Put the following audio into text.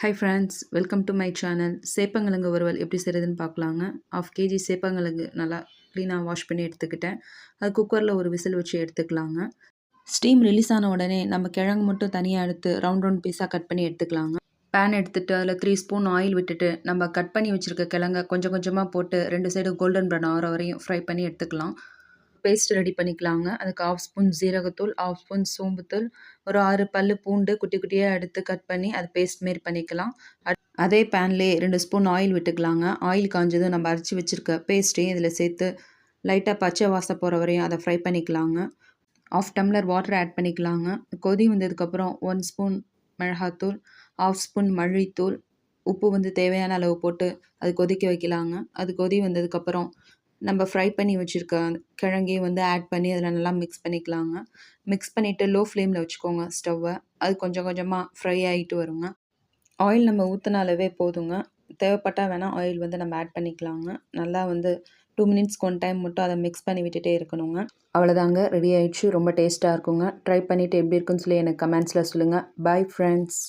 Hi friends welcome to my channel சேப்பங்கிழங்கு வறுவல் எப்படி செய்கிறதுன்னு பார்க்கலாங்க. ஆஃப் கேஜி சேப்பங்கிழங்கு நல்லா க்ளீனாக வாஷ் பண்ணி எடுத்துக்கிட்டேன். அது குக்கரில் ஒரு விசில் வச்சு எடுத்துக்கலாங்க. ஸ்டீம் ரிலீஸ் ஆன உடனே நம்ம கிழங்கு மட்டும் தனியாக எடுத்து ரவுண்ட் ரவுண்ட் பீஸாக கட் பண்ணி எடுத்துக்கலாங்க. பேன் எடுத்துகிட்டு அதில் த்ரீ ஸ்பூன் ஆயில் விட்டுட்டு நம்ம கட் பண்ணி வச்சுருக்க கிழங்க கொஞ்சம் கொஞ்சமாக போட்டு ரெண்டு சைடு கோல்டன் ப்ரௌன் ஆகிற வரையும் ஃப்ரை பண்ணி எடுத்துக்கலாம். பேஸ்ட் ரெடி பண்ணிக்கலாங்க. அதுக்கு ஆஃப் ஸ்பூன் ஜீரகத்தூள் ஆஃப் ஸ்பூன் சோம்புத்தூள் ஒரு ஆறு பல் பூண்டு குட்டி குட்டியாக எடுத்து கட் பண்ணி அது பேஸ்ட் மாரி பண்ணிக்கலாம். அதே பேன்லேயே ரெண்டு ஸ்பூன் ஆயில் விட்டுக்கலாங்க. ஆயில் காஞ்சதும் நம்ம அரைச்சி வச்சுருக்க பேஸ்ட்டையும் இதில் சேர்த்து லைட்டாக பச்சை வாசம் போகிற வரையும் அதை ஃப்ரை பண்ணிக்கலாங்க. ஆஃப் டம்ளர் வாட்டர் ஆட் பண்ணிக்கலாங்க. கொதி வந்ததுக்கப்புறம் ஒன் ஸ்பூன் மிளகாத்தூள் ஆஃப் ஸ்பூன் மல்லித்தூள் உப்பு வந்து தேவையான அளவு போட்டு அது கொதிக்க வைக்கலாங்க. அது கொதி வந்ததுக்கப்புறம் நம்ம ஃப்ரை பண்ணி வச்சுருக்க கிழங்கையும் வந்து ஆட் பண்ணி அதில் நல்லா மிக்ஸ் பண்ணிக்கலாங்க. மிக்ஸ் பண்ணிவிட்டு லோ ஃப்ளேமில் வச்சுக்கோங்க ஸ்டவ்வை அது கொஞ்சம் கொஞ்சமாக ஃப்ரை ஆகிட்டு வருங்க. ஆயில் நம்ம ஊற்றினாலவே போதுங்க. தேவைப்பட்டால் வேணால் ஆயில் வந்து நம்ம ஆட் பண்ணிக்கலாங்க. நல்லா வந்து டூ மினிட்ஸ்க்கு ஒன் டைம் மட்டும் அதை மிக்ஸ் பண்ணி விட்டுட்டே இருக்கணுங்க. அவ்வளோதாங்க ரெடி ஆகிடுச்சு ரொம்ப டேஸ்ட்டாக இருக்குங்க. ட்ரை பண்ணிவிட்டு எப்படி இருக்குன்னு சொல்லி எனக்கு கமெண்ட்ஸில் சொல்லுங்கள் பை ஃப்ரெண்ட்ஸ்